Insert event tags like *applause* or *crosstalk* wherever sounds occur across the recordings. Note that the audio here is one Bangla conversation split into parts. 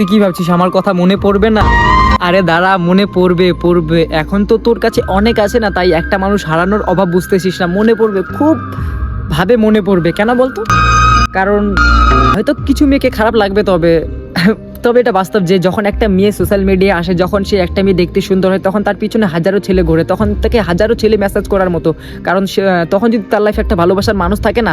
তুই কি ভাবছিস? আমার কথা মনে পড়বে না? আরে দাঁড়া, মনে পড়বে পড়বে। এখন তো তোর কাছে অনেক আছে না, তাই একটা মানুষ হারানোর অভাব বুঝতেছিস না। মনে পড়বে, খুব ভাবে মনে পড়বে। কেন বলতো? কারণ হয়তো কিছু মেয়েকে খারাপ লাগবে তবে। তবে এটা বাস্তব যে যখন একটা মেয়ে সোশ্যাল মিডিয়া আসে, যখন সে একটা মেয়ে দেখতে সুন্দর হয়, তখন তার পিছনে হাজারো ছেলে ঘোরে, তখন তাকে হাজারো ছেলে মেসেজ করার মতো। কারণ সে তখন যদি তার লাইফে একটা ভালোবাসার মানুষ থাকে না,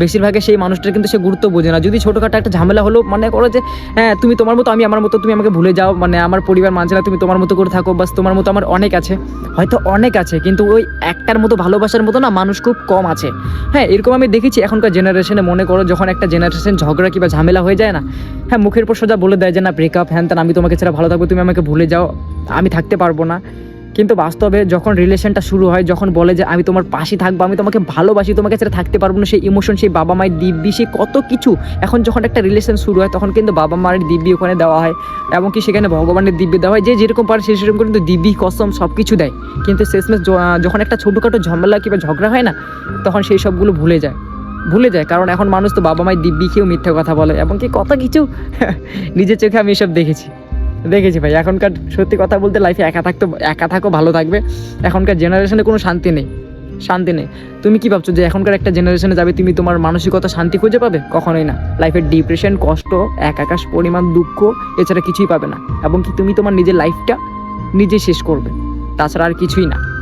বেশিরভাগে সেই মানুষটার কিন্তু সে গুরুত্ব বোঝে না। যদি ছোটোখাটো একটা ঝামেলা হলো, মনে করো যে হ্যাঁ তুমি তোমার মতো, আমি আমার মতো, তুমি আমাকে ভুলে যাও মানে আমার পরিবার মানছে না, তুমি তোমার মতো করে থাকো, বাস তোমার মতো আমার অনেক আছে। হয়তো অনেক আছে, কিন্তু ওই একটার মতো ভালোবাসার মতো না, মানুষ খুব কম আছে। হ্যাঁ এরকম আমি দেখেছি এখনকার জেনারেশনে মনে করো যখন একটা জেনারেশন ঝগড়া কিংবা ঝামেলা হয়ে যায় না হ্যাঁ মুখের পর সোজা বলে দেয় যে, না ব্রেকআপ হ্যান তেন আমি তোমাকে ছাড়া ভালো থাকব, তুমি আমাকে ভুলে যাও, আমি থাকতে পারব না। কিন্তু বাস্তবে যখন রিলেশনটা শুরু হয়, যখন বলে যে, আমি তোমার পাশে থাকব, আমি তোমাকে ভালোবাসি, তোমাকে ছাড়া থাকতে পারব না, সেই ইমোশন সেই বাবা মায়ের দিব্যি সেই কত কিছু, এখন যখন একটা রিলেশন শুরু হয়, তখন কিন্তু বাবা মায়ের দিব্যি ওখানে দেওয়া হয় এবং কি সেখানে ভগবানের দিব্যি দেওয়া হয়, যে যেরকম পারে সে সেরকম কিন্তু দিব্যি, কসম সব কিছু দেয়। কিন্তু শেষমেশ যখন একটা ছোটোখাটো ঝামেলা কিংবা ঝগড়া হয় না, তখন সেই সবগুলো ভুলে যায়। ভুলে যায়, কারণ এখন মানুষ তো বাবা মায়ের দিব্যি খেয়েও মিথ্যে কথা বলে, এবং কি কত কিছু *laughs* নিজের চোখে আমি এসব দেখেছি। দেখেছি ভাই, এখনকার সত্যি কথা বলতে লাইফে একা থাকতে, একা থাকো, ভালো থাকবে। এখনকার জেনারেশনে কোনো শান্তি নেই শান্তি নেই। তুমি কি ভাবছ যে এখনকার একটা জেনারেশনে যাবে, তুমি তোমার মানসিকতা শান্তি খুঁজে পাবে? কখনোই না। লাইফের ডিপ্রেশন কষ্ট এক আকাশ পরিমাণ, দুঃখ, এছাড়া কিছুই পাবে না। এবং কি তুমি তোমার নিজের লাইফটা নিজে শেষ করবে। তাছাড়া আর কিছুই না।